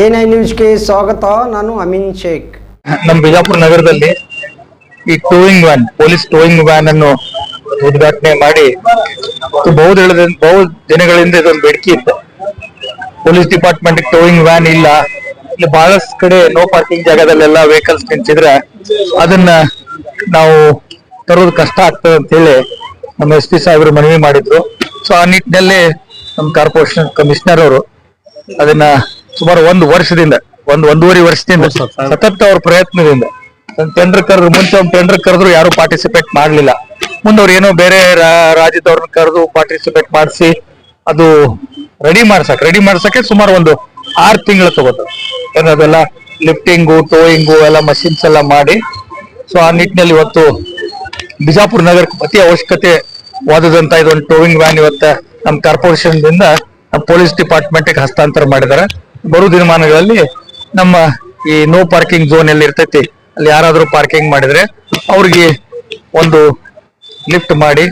N I ನ್ಯೂಸ್ಗೆ ಸ್ವಾಗತ, ನಾನು ಅಮೀನ್ ಶೇಖ್. ನಮ್ಮ ಬಿಜಾಪುರ ನಗರದಲ್ಲಿ ಈ towing van police towing van ಅನ್ನು ಉದ್ಘಾಟನೆ ಮಾಡಿ ಬಹು ಬಹು ದಿನಗಳಿಂದ ಇದೊಂದು ಬೇಡಿಕೆ ಇತ್ತು. ಪೊಲೀಸ್ ಡಿಪಾರ್ಟ್ಮೆಂಟ್ ಟೋಯಿಂಗ್ ವ್ಯಾನ್ ಇಲ್ಲ. ಇಲ್ಲಿ ಬಹಳಷ್ಟು ಕಡೆ ನೋ ಪಾರ್ಕಿಂಗ್ ಜಾಗದಲ್ಲೆಲ್ಲ ವೆಹಿಕಲ್ಸ್ ನಿಂತಿದ್ರೆ ಅದನ್ನ ನಾವು ತರೋದು ಕಷ್ಟ ಆಗ್ತದೆ ಅಂತ ಹೇಳಿ ನಮ್ಮ ಎಸ್ ಪಿ ಸಾಹೇಬರು ಮನವಿ ಮಾಡಿದ್ರು. ಸೊ ಆ ನಿಟ್ಟಿನಲ್ಲಿ ನಮ್ಮ ಕಾರ್ಪೊರೇಷನ್ ಕಮಿಷನರ್ ಅವರು ಅದನ್ನ ಸುಮಾರು ಒಂದು ವರ್ಷದಿಂದ ಒಂದು ಒಂದೂವರೆ ವರ್ಷದಿಂದ ಸತತ ಅವ್ರ ಪ್ರಯತ್ನದಿಂದ. ಟೆಂಡರ್ ಕರೆದ್ರು ಮುಂಚೆ ಒಂದು ಟೆಂಡರ್ ಕರೆದ್ರು ಯಾರು ಪಾರ್ಟಿಸಿಪೇಟ್ ಮಾಡ್ಲಿಲ್ಲ. ಮುಂದವ್ರು ಏನೋ ಬೇರೆ ರಾಜ್ಯದವ್ರನ್ನ ಕರೆದು ಪಾರ್ಟಿಸಿಪೇಟ್ ಮಾಡಿಸಿ ಅದು ರೆಡಿ ಮಾಡ್ಸಕ್ ರೆಡಿ ಮಾಡ್ಸಕ್ಕೆ ಸುಮಾರು ಒಂದು ಆರು ತಿಂಗಳು ತಗೋತ. ಏನದೆಲ್ಲ ಅದೆಲ್ಲ ಲಿಫ್ಟಿಂಗು ಟೋಯಿಂಗು ಎಲ್ಲ ಮಷಿನ್ಸ್ ಎಲ್ಲ ಮಾಡಿ ಸೊ ಆ ನಿಟ್ಟಿನಲ್ಲಿ ಇವತ್ತು ಬಿಜಾಪುರ ನಗರಕ್ಕೆ ಅತಿ ಅವಶ್ಯಕತೆ ವಾದದಂತ ಇದೊಂದು ಟೋವಿಂಗ್ ವ್ಯಾನ್ ಇವತ್ತ ನಮ್ಮ ಕಾರ್ಪೊರೇಷನ್ ದಿಂದ ನಮ್ಮ ಪೊಲೀಸ್ ಡಿಪಾರ್ಟ್ಮೆಂಟ್ ಹಸ್ತಾಂತರ ಮಾಡಿದ್ದಾರೆ. ಬರು ದಿನಮಾನಗಳಲ್ಲಿ ನಮ್ಮ ಈ ನೋ ಪಾರ್ಕಿಂಗ್ ಝೋನ್ ಎಲ್ಲಿ ಇರ್ತೈತಿ, ಅಲ್ಲಿ ಯಾರಾದ್ರೂ ಪಾರ್ಕಿಂಗ್ ಮಾಡಿದ್ರೆ ಅವ್ರಿಗೆ ಒಂದು ಲಿಫ್ಟ್ ಮಾಡಿ,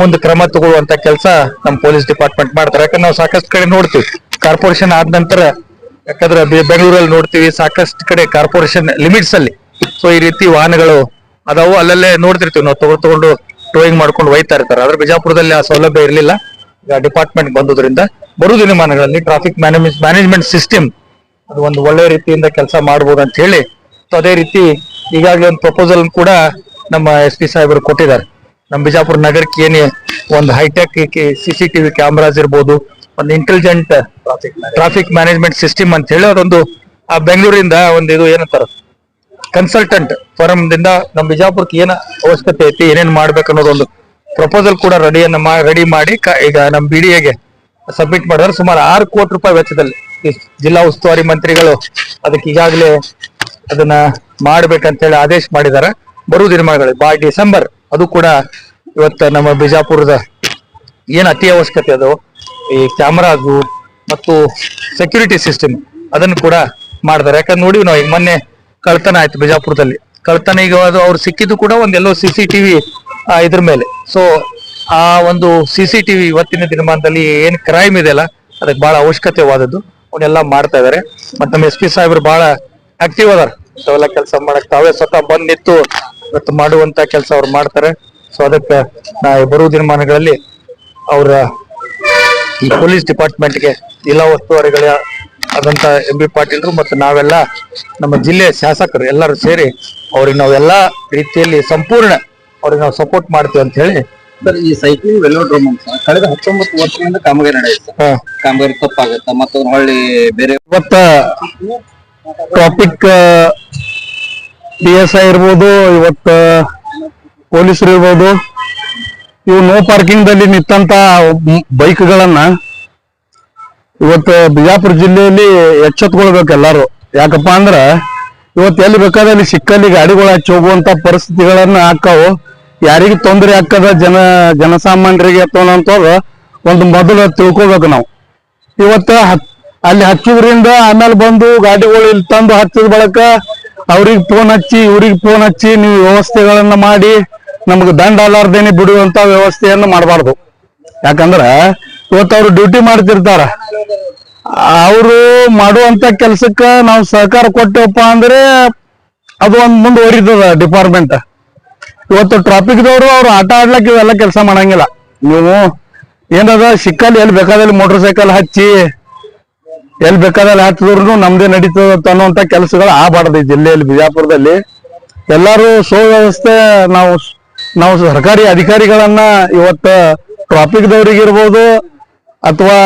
ಮುಂದೆ ಕ್ರಮ ತಗೊಳ್ಳುವಂತ ಕೆಲಸ ನಮ್ಮ ಪೊಲೀಸ್ ಡಿಪಾರ್ಟ್ಮೆಂಟ್ ಮಾಡ್ತಾರೆ. ಯಾಕಂದ್ರೆ ನಾವು ಸಾಕಷ್ಟು ಕಡೆ ನೋಡ್ತೀವಿ. ಕಾರ್ಪೊರೇಷನ್ ಆದ ನಂತರ, ಯಾಕಂದ್ರೆ ಬೆಂಗಳೂರಲ್ಲಿ ನೋಡ್ತೀವಿ ಸಾಕಷ್ಟು ಕಡೆ ಕಾರ್ಪೊರೇಷನ್ ಲಿಮಿಟ್ಸ್ ಅಲ್ಲಿ. ಸೊ ಈ ರೀತಿ ವಾಹನಗಳು ಅದಾವು. ಅಲ್ಲಲ್ಲೇ ನೋಡ್ತಿರ್ತೀವಿ ನಾವು. ತಗೊಂಡು ತಗೊಂಡು ಟೋಯಿಂಗ್ ಮಾಡ್ಕೊಂಡು ಒಯ್ತಾ ಇರ್ತಾರೆ. ಆದ್ರೆ ಬಿಜಾಪುರದಲ್ಲಿ ಆ ಸೌಲಭ್ಯ ಇರಲಿಲ್ಲ. ಡಿಪಾರ್ಟ್ಮೆಂಟ್ ಬಂದುದರಿಂದ ಬರು ದಿನಮಾನಗಳಲ್ಲಿ ಟ್ರಾಫಿಕ್ ಮ್ಯಾನೇಜ್ಮೆಂಟ್ ಸಿಸ್ಟಮ್ ಅದು ಒಂದು ಒಳ್ಳೆ ರೀತಿಯಿಂದ ಕೆಲಸ ಮಾಡಬಹುದು ಅಂತ ಹೇಳಿ. ಸೊ ಅದೇ ರೀತಿ ಈಗಾಗಲೇ ಒಂದು ಪ್ರಪೋಸಲ್ ಕೂಡ ನಮ್ಮ ಎಸ್ ಪಿ ಸಾಹೇಬರು ಕೊಟ್ಟಿದ್ದಾರೆ. ನಮ್ಮ ಬಿಜಾಪುರ ನಗರಕ್ಕೆ ಏನೇ ಒಂದು hitech C C TV cameras ಇರ್ಬೋದು ಒಂದು ಇಂಟೆಲಿಜೆಂಟ್ ಟ್ರಾಫಿಕ್ ಮ್ಯಾನೇಜ್ಮೆಂಟ್ ಸಿಸ್ಟಮ್ ಅಂತ ಹೇಳಿ ಅದೊಂದು ಆ ಬೆಂಗಳೂರಿಂದ ಒಂದು ಇದು ಏನಂತಾರ ಕನ್ಸಲ್ಟೆಂಟ್ ಫಾರಮ್ ದಿಂದ ನಮ್ಮ ಬಿಜಾಪುರಕ್ಕೆ ಏನ ಅವಶ್ಯಕತೆ ಐತಿ ಏನೇನ್ ಮಾಡ್ಬೇಕು ಅನ್ನೋದೊಂದು ಪ್ರಪೋಸಲ್ ಕೂಡ ರೆಡಿಯನ್ನ ರೆಡಿ ಮಾಡಿ ಈಗ ನಮ್ಮ ಬಿಡಿಎಗೆ ಸಬ್ಮಿಟ್ ಮಾಡಿದ್ರೆ ಸುಮಾರು ಆರು ಕೋಟಿ ರೂಪಾಯಿ ವೆಚ್ಚದಲ್ಲಿ ಜಿಲ್ಲಾ ಉಸ್ತುವಾರಿ ಮಂತ್ರಿಗಳು ಅದಕ್ಕೆ ಈಗಾಗಲೇ ಅದನ್ನ ಮಾಡ್ಬೇಕಂತ ಹೇಳಿ ಆದೇಶ ಮಾಡಿದ್ದಾರೆ. ಬರುವ ದಿನಮಾನಗಳು ಬಾ ಡಿಸೆಂಬರ್ ಅದು ಕೂಡ ಇವತ್ತು ನಮ್ಮ ಬಿಜಾಪುರದ ಏನ್ ಅತಿ ಅವಶ್ಯಕತೆ ಅದು, ಈ ಕ್ಯಾಮರಾಗು ಮತ್ತು ಸೆಕ್ಯೂರಿಟಿ ಸಿಸ್ಟಮ್ ಅದನ್ನು ಕೂಡ ಮಾಡ್ತಾರೆ. ಯಾಕಂದ್ರೆ ನೋಡಿ ನಾವು ಈಗ ಮೊನ್ನೆ ಕಳ್ತನ ಆಯ್ತು ಬಿಜಾಪುರದಲ್ಲಿ. ಕಳ್ತನ ಈಗ ಅದು ಅವ್ರು ಸಿಕ್ಕಿದ್ದು ಕೂಡ ಒಂದೆಲ್ಲೋ ಸಿ ಸಿ ಟಿವಿ ಇದ್ರ ಮೇಲೆ. ಸೊ ಆ ಒಂದು ಸಿ ಸಿ ಟಿವಿ ಇವತ್ತಿನ ದಿನಮಾನದಲ್ಲಿ ಏನ್ ಕ್ರೈಮ್ ಇದೆಯಲ್ಲ ಅದಕ್ಕೆ ಬಹಳ ಅವಶ್ಯಕತೆವಾದದ್ದು. ಅವನ್ನೆಲ್ಲ ಮಾಡ್ತಾ ಇದಾರೆ. ಮತ್ತೆ ನಮ್ಮ ಎಸ್ ಪಿ ಸಾಹೇಬ್ರು ಬಹಳ ಆಕ್ಟಿವ್ ಅದಾರ. ಅವೆಲ್ಲ ಕೆಲಸ ಮಾಡಕ್ ತಾವೇ ಸ್ವತಃ ಬಂದ್ ನಿಂತು ಇವತ್ತು ಮಾಡುವಂತ ಕೆಲಸ ಅವ್ರು ಮಾಡ್ತಾರೆ. ಸೊ ಅದಕ್ಕೆ ನಾ ಬರುವ ದಿನಮಾನಗಳಲ್ಲಿ ಅವರ ಈ ಪೊಲೀಸ್ ಡಿಪಾರ್ಟ್ಮೆಂಟ್ಗೆ ಜಿಲ್ಲಾ ಉಸ್ತುವಾರಿಗಳ ಆದಂತ ಎಂ ಬಿ ಪಾಟೀಲ್ರು ಮತ್ತು ನಾವೆಲ್ಲ ನಮ್ಮ ಜಿಲ್ಲೆಯ ಶಾಸಕರು ಎಲ್ಲರೂ ಸೇರಿ ಅವ್ರಿಗೆ ನಾವೆಲ್ಲ ರೀತಿಯಲ್ಲಿ ಸಂಪೂರ್ಣ ಅವ್ರಿಗೆ ನಾವು ಸಪೋರ್ಟ್ ಮಾಡ್ತೀವಿ ಅಂತ ಹೇಳಿ ಸರ್ ಈ ಸೈಕ್ಲಿಂಗ್ ವೆಲೋಡ್ರೋಮ್ ಅಂತ ಕಳೆದ ಹತ್ತೊಂಬತ್ತು ವರ್ಷದಿಂದ ಕಾಮಗಾರಿ ನಡೆಯುತ್ತೆ. ಕಾಮಗಾರಿ ತಪ್ಪಾಗುತ್ತೆ? ಮತ್ತು ಹೊಳ್ಳಿ ಬೇರೆ ಇವತ್ತ ಟಾಪಿಕ್ ಪಿ ಎಸ್ ಐ ಇರ್ಬೋದು ಇವತ್ತ ಪೊಲೀಸರು ಇರ್ಬೋದು ಇವು ನೋ ಪಾರ್ಕಿಂಗ್ ದಲ್ಲಿ ನಿಂತಂತ ಬೈಕ್ಗಳನ್ನ ಇವತ್ತು ಬಿಜಾಪುರ ಜಿಲ್ಲೆಯಲ್ಲಿ ಎಚ್ಚೆತ್ಕೊಳ್ಬೇಕು ಎಲ್ಲಾರು. ಯಾಕಪ್ಪ ಅಂದ್ರ ಇವತ್ತು ಎಲ್ಲಿ ಬೇಕಾದಲ್ಲಿ ಸಿಕ್ಕಲ್ಲಿ ಗಾಡಿಗಳು ಹಚ್ಚಿ ಹೋಗುವಂತ ಪರಿಸ್ಥಿತಿಗಳನ್ನ ಆಕ್ಕಾವು ಯಾರಿಗೆ ತೊಂದರೆ ಆಗ್ತದ ಜನ, ಜನಸಾಮಾನ್ಯರಿಗೆ ಅಂತವ್ರ ಒಂದು ಮೊದಲು ತಿಳ್ಕೊಬೇಕು ನಾವು. ಇವತ್ತ ಅಲ್ಲಿ ಹಚ್ಚಿದ್ರಿಂದ ಆಮೇಲೆ ಬಂದು ಗಾಡಿಗಳು ಇಲ್ಲಿ ತಂದು ಹಚ್ಚಿದ ಬಳಕ ಅವ್ರಿಗೆ ಫೋನ್ ಹಚ್ಚಿ, ಇವ್ರಿಗೆ ಫೋನ್ ಹಚ್ಚಿ ನೀವು ವ್ಯವಸ್ಥೆಗಳನ್ನ ಮಾಡಿ, ನಮ್ಗೆ ದಂಡ ಅಲಾರ್ದೇನೆ ಬಿಡುವಂತ ವ್ಯವಸ್ಥೆಯನ್ನು ಮಾಡಬಾರ್ದು. ಯಾಕಂದ್ರ ಇವತ್ತು ಅವ್ರು ಡ್ಯೂಟಿ ಮಾಡ್ತಿರ್ತಾರ. ಅವರು ಮಾಡುವಂತ ಕೆಲ್ಸಕ್ಕ ನಾವು ಸಹಕಾರ ಕೊಟ್ಟೆವಪ್ಪ ಅಂದ್ರೆ ಅದು ಒಂದ್ ಮುಂದುವರಿತದ ಡಿಪಾರ್ಟ್ಮೆಂಟ್ ಇವತ್ತು ಟ್ರಾಫಿಕ್ ದವರು ಅವ್ರು ಆಟ ಆಡ್ಲಕ್ ಇವೆಲ್ಲ ಕೆಲಸ ಮಾಡಂಗಿಲ್ಲ. ನೀವು ಏನದ, ಸಿಕ್ಕಲ್ಲಿ ಎಲ್ಲಿ ಬೇಕಾದಲ್ಲಿ ಮೋಟರ್ ಸೈಕಲ್ ಹಚ್ಚಿ, ಎಲ್ಲಿ ಬೇಕಾದಲ್ಲಿ ಹಚ್ಚಿದ್ರು ನಮ್ದೇ ನಡೀತದ ಅನ್ನುವಂತ ಕೆಲಸಗಳು ಆಗಬಾರ್ದು ಈ ಜಿಲ್ಲೆಯಲ್ಲಿ, ಬಿಜಾಪುರದಲ್ಲಿ. ಎಲ್ಲಾರು ಸುವ್ಯವಸ್ಥೆ, ನಾವು ನಾವು ಸರ್ಕಾರಿ ಅಧಿಕಾರಿಗಳನ್ನ ಇವತ್ತ ಟ್ರಾಫಿಕ್ ದವರಿಗಿರ್ಬೋದು ಅಥವಾ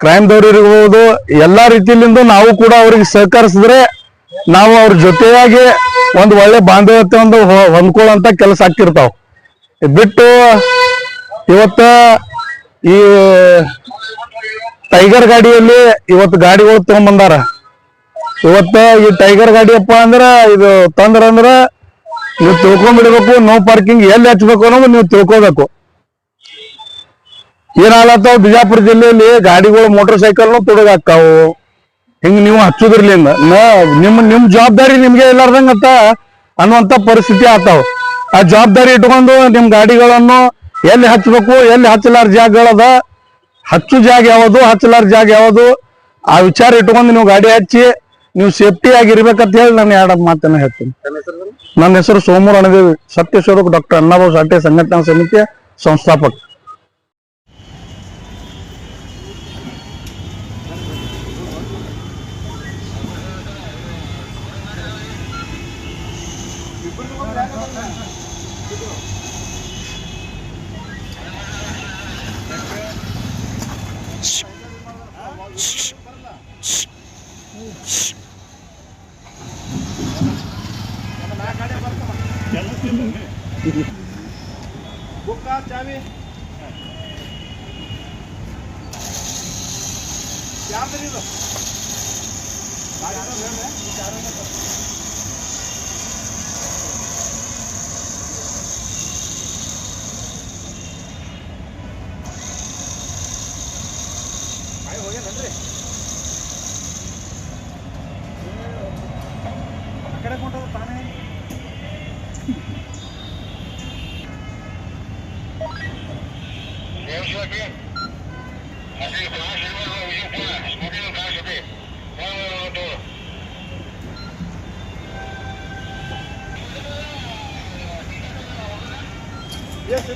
ಕ್ರೈಮ್ ದವರಿಗಿರ್ಬೋದು ಎಲ್ಲಾ ರೀತಿಯಿಂದ ನಾವು ಕೂಡ ಅವ್ರಿಗೆ ಸಹಕರಿಸಿದ್ರೆ ನಾವು ಅವ್ರ ಜೊತೆಯಾಗಿ ಒಂದು ಒಳ್ಳೆ ಬಾಂಧವ್ಯತೆ ಒಂದು ಹೊಂದ್ಕೊಳ್ಳುವಂತ ಕೆಲಸ ಆಗ್ತಿರ್ತಾವ. ಬಿಟ್ಟು ಇವತ್ತ ಈ ಟೈಗರ್ ಗಾಡಿಯಲ್ಲಿ ಇವತ್ತು ಗಾಡಿಗಳು ತಗೊಂಡ್ಬಂದಾರ ಇವತ್ತ ಈ ಟೈಗರ್ ಗಾಡಿಯಪ್ಪ ಅಂದ್ರ ಇದು ತಂದ್ರ ಅಂದ್ರ ನೀವು ತಿಳ್ಕೊಂಡ್ಬಿಡ್ಬೇಕು ನೋ ಪಾರ್ಕಿಂಗ್ ಎಲ್ಲಿ ಹಚ್ಬೇಕು ಅನ್ನೋದು ನೀವು ತಿಳ್ಕೊಬೇಕು. ಏನಾಗ್ಲತ್ತಾವ ಬಿಜಾಪುರ ಜಿಲ್ಲೆಯಲ್ಲಿ ಗಾಡಿಗಳು ಮೋಟರ್ ಸೈಕಲ್ನು ತುಡುಗಾಕ್ತಾವು ಹಿಂಗ್ ನೀವು ಹಚ್ಚುದ್ರಲಿಂದ ನ- ನಿಮ್ ನಿಮ್ ಜವಾಬ್ದಾರಿ ನಿಮ್ಗೆ ಇಲ್ಲಾರ್ದಂಗ ಅಂತ ಅನ್ನುವಂತ ಪರಿಸ್ಥಿತಿ ಆತಾವ ಆ ಜವಾಬ್ದಾರಿ ಇಟ್ಕೊಂಡು ನಿಮ್ ಗಾಡಿಗಳನ್ನು ಎಲ್ಲಿ ಹಚ್ಚಬೇಕು ಎಲ್ಲಿ ಹಚ್ಚಲಾರ ಜಾಗಗಳದ ಹಚ್ಚು ಜಾಗ ಯಾವುದು ಹಚ್ಚಲಾರ ಜಾಗ ಯಾವುದು? ಆ ವಿಚಾರ ಇಟ್ಕೊಂಡು ನೀವು ಗಾಡಿ ಹಚ್ಚಿ ನೀವು ಸೇಫ್ಟಿ ಆಗಿರ್ಬೇಕಂತ ಹೇಳಿ ನಾನು ಎರಡು ಮಾತನ್ನ ಹೇಳ್ತೀನಿ. ನನ್ನ ಹೆಸರು ಸೋಮೂರು ಅಣದೇವಿ ಸತ್ಯಶೋಧಕ ಡಾಕ್ಟರ್ ಅಣ್ಣಾಬಾಬು ಸಾಟೆ ಸಂಘಟನಾ ಸಮಿತಿಯ ಸಂಸ್ಥಾಪಕ. बुक्का चाबी। क्या करी तो गाड़ी का भेड़ है तो चारों में तो- ಕಡೆ ಕೊಟ್ಟು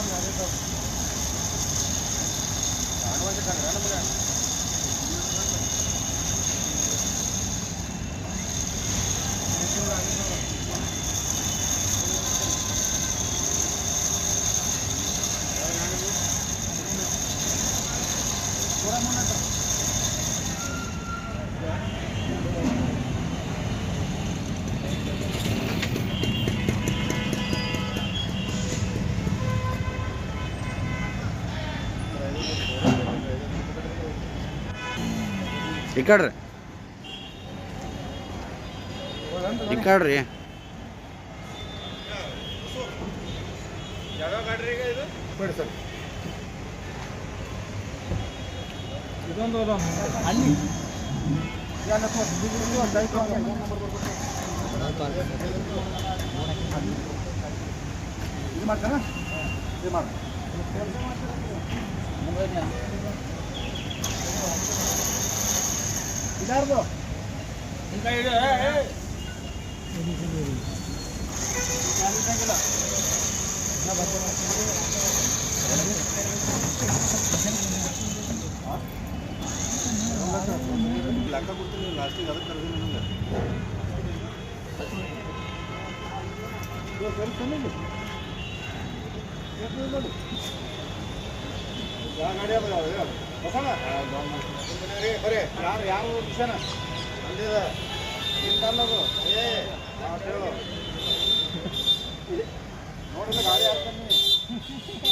ಗೊತ್ತಾಗಲ್ರಿ ಈ ಕಡ್ರಿ. ಈ ಕಡ್ರಿ. ಬಿಡಿ ಸರ್. ಇದೊಂದು ಇದು ಮಾಡ್ತಾನ ಇದು ಮಾಡ. इधर दो इनका ये है चालीस किलो ना बच्चे ब्लैक का लास्ट ही। कर दिया मैंने कर करने ಯಾರು ಯಾರು ಮಿಷನ ಅಂದಿದ ಅನ್ನೋದು ಏ ನೋಡಿದ್ರೆ ಗಾಡಿ ಹಾಕ್ತಾನೆ.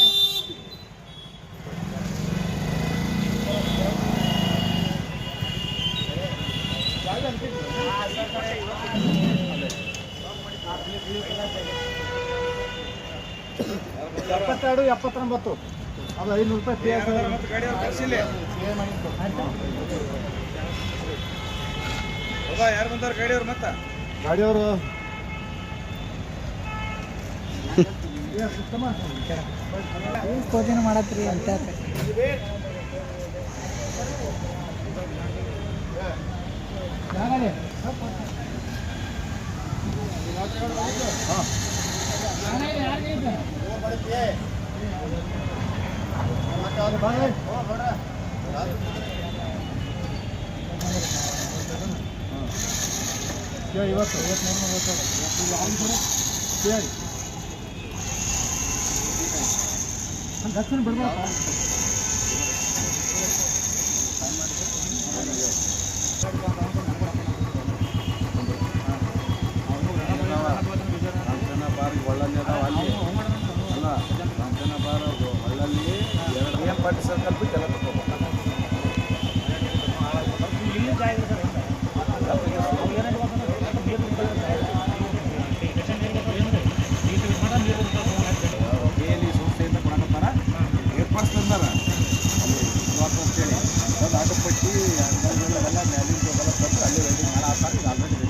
ಎಪ್ಪತ್ತೆರಡು ಎಪ್ಪತ್ತೊಂಬತ್ತು. ಅದು ಐನೂರು ರೂಪಾಯಿ ಯಾರು ಬಂದಾರ ಗಾಡಿಯವ್ರು ಮತ್ತ? ಗಾಡಿಯವರು ಭೋಜನ ಮಾಡತ್ರಿ ಅಂತ ಇವತ್ತು ದಕ್ಷಿಣ ಬಿಡ್ಬೇಕು ಪಟ್ಟಿ ಸರ್ಕಲ್ ಬಿಟ್ಟು ಎಲ್ಲ ತಗೋಬೇಕು ಮಾಡಿ ಅವೆಲ್ಲ ಮ್ಯಾಲಿಂಗ್ ಅಲ್ಲಿ ವೆಲ್ಡಿಂಗ್ ಮಾಡಿ ಹಾಕ್ತಾರೆ ಈಗ ಆಲ್ರೆಡಿ ಸರ್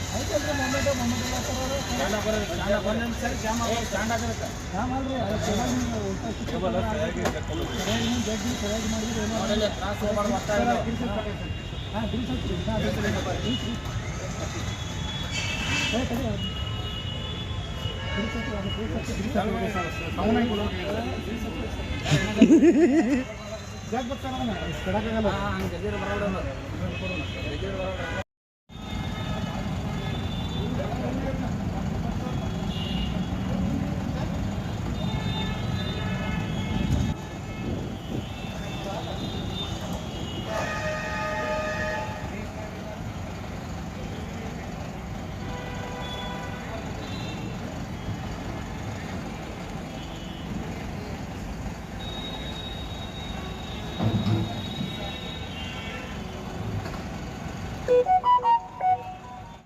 ಜಾಗ ಬರ್ತಾನ ಇಷ್ಟು ಕಡಕಾಗಲ್ಲ ಹಂಗೆ ಜಗ್ಗೀರು ಬರೋಣ ಜಗ್ಗೀರು ಬರೋಣ